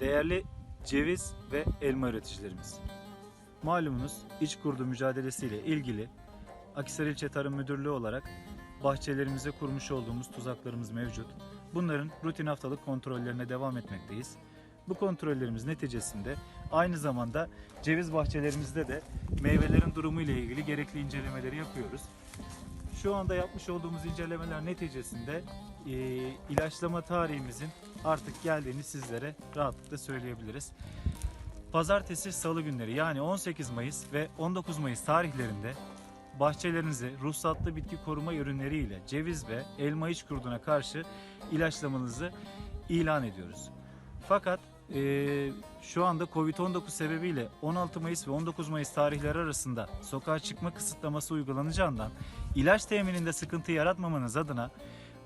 Değerli ceviz ve elma üreticilerimiz. Malumunuz iç kurdu mücadelesiyle ilgili Akhisar İlçe Tarım Müdürlüğü olarak bahçelerimize kurmuş olduğumuz tuzaklarımız mevcut. Bunların rutin haftalık kontrollerine devam etmekteyiz. Bu kontrollerimiz neticesinde aynı zamanda ceviz bahçelerimizde de meyvelerin durumu ile ilgili gerekli incelemeleri yapıyoruz. Şu anda yapmış olduğumuz incelemeler neticesinde e, ilaçlama tarihimizin artık geldiğini sizlere rahatlıkla söyleyebiliriz. Pazartesi, salı günleri yani 18 Mayıs ve 19 Mayıs tarihlerinde bahçelerinizi ruhsatlı bitki koruma ürünleri ile ceviz ve elma iç kurduna karşı ilaçlamanızı ilan ediyoruz. Fakat e, şu anda Covid-19 sebebiyle 16 Mayıs ve 19 Mayıs tarihleri arasında sokağa çıkma kısıtlaması uygulanacağından ilaç temininde sıkıntı yaratmamanız adına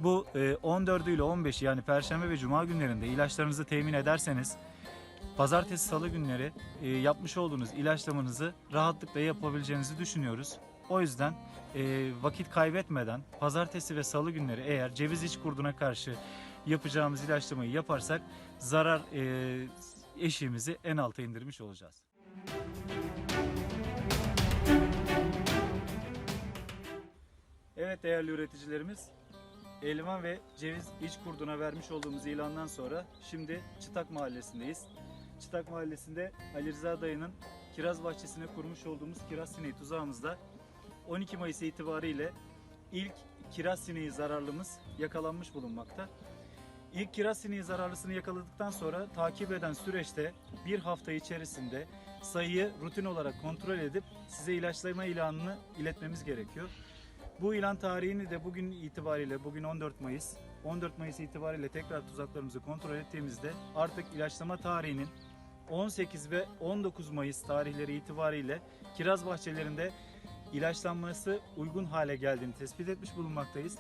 bu e, 14'ü ile 15'i yani Perşembe ve Cuma günlerinde ilaçlarınızı temin ederseniz Pazartesi, Salı günleri e, yapmış olduğunuz ilaçlamanızı rahatlıkla yapabileceğinizi düşünüyoruz. O yüzden e, vakit kaybetmeden Pazartesi ve Salı günleri eğer ceviz iç kurduna karşı yapacağımız ilaçlamayı yaparsak zarar e, eşiğimizi en alta indirmiş olacağız. Evet değerli üreticilerimiz, elma ve ceviz iç kurduna vermiş olduğumuz ilandan sonra şimdi Çıtak Mahallesi'ndeyiz. Çıtak Mahallesi'nde Ali Rıza dayının kiraz bahçesine kurmuş olduğumuz kiraz sineği tuzağımızda 12 Mayıs itibariyle ilk kiraz sineği zararlımız yakalanmış bulunmakta. İlk kiraz sineği zararlısını yakaladıktan sonra takip eden süreçte bir hafta içerisinde sayıyı rutin olarak kontrol edip size ilaçlama ilanını iletmemiz gerekiyor. Bu ilan tarihini de bugün itibariyle, bugün 14 Mayıs, 14 Mayıs itibariyle tekrar tuzaklarımızı kontrol ettiğimizde artık ilaçlama tarihinin 18 ve 19 Mayıs tarihleri itibariyle kiraz bahçelerinde ilaçlanması uygun hale geldiğini tespit etmiş bulunmaktayız.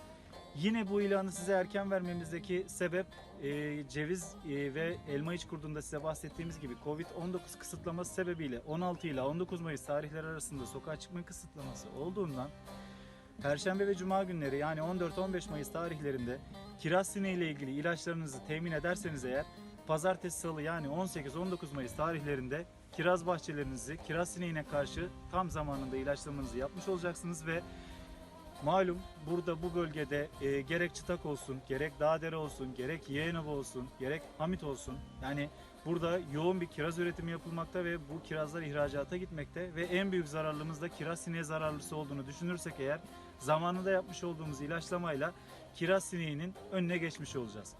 Yine bu ilanı size erken vermemizdeki sebep e, ceviz e, ve elma iç kurdunda size bahsettiğimiz gibi Covid-19 kısıtlaması sebebiyle 16 ile 19 Mayıs tarihleri arasında sokağa çıkma kısıtlaması olduğundan Perşembe ve Cuma günleri yani 14-15 Mayıs tarihlerinde kiraz sineği ile ilgili ilaçlarınızı temin ederseniz eğer Pazartesi salı yani 18-19 Mayıs tarihlerinde kiraz bahçelerinizi kiraz sineğine karşı tam zamanında ilaçlamanızı yapmış olacaksınız ve malum burada bu bölgede e, gerek çıtak olsun, gerek dağdere olsun, gerek yeğenova olsun, gerek hamit olsun yani burada yoğun bir kiraz üretimi yapılmakta ve bu kirazlar ihracata gitmekte ve en büyük zararlımız da kiraz sineği zararlısı olduğunu düşünürsek eğer zamanında yapmış olduğumuz ilaçlamayla kiraz sineğinin önüne geçmiş olacağız.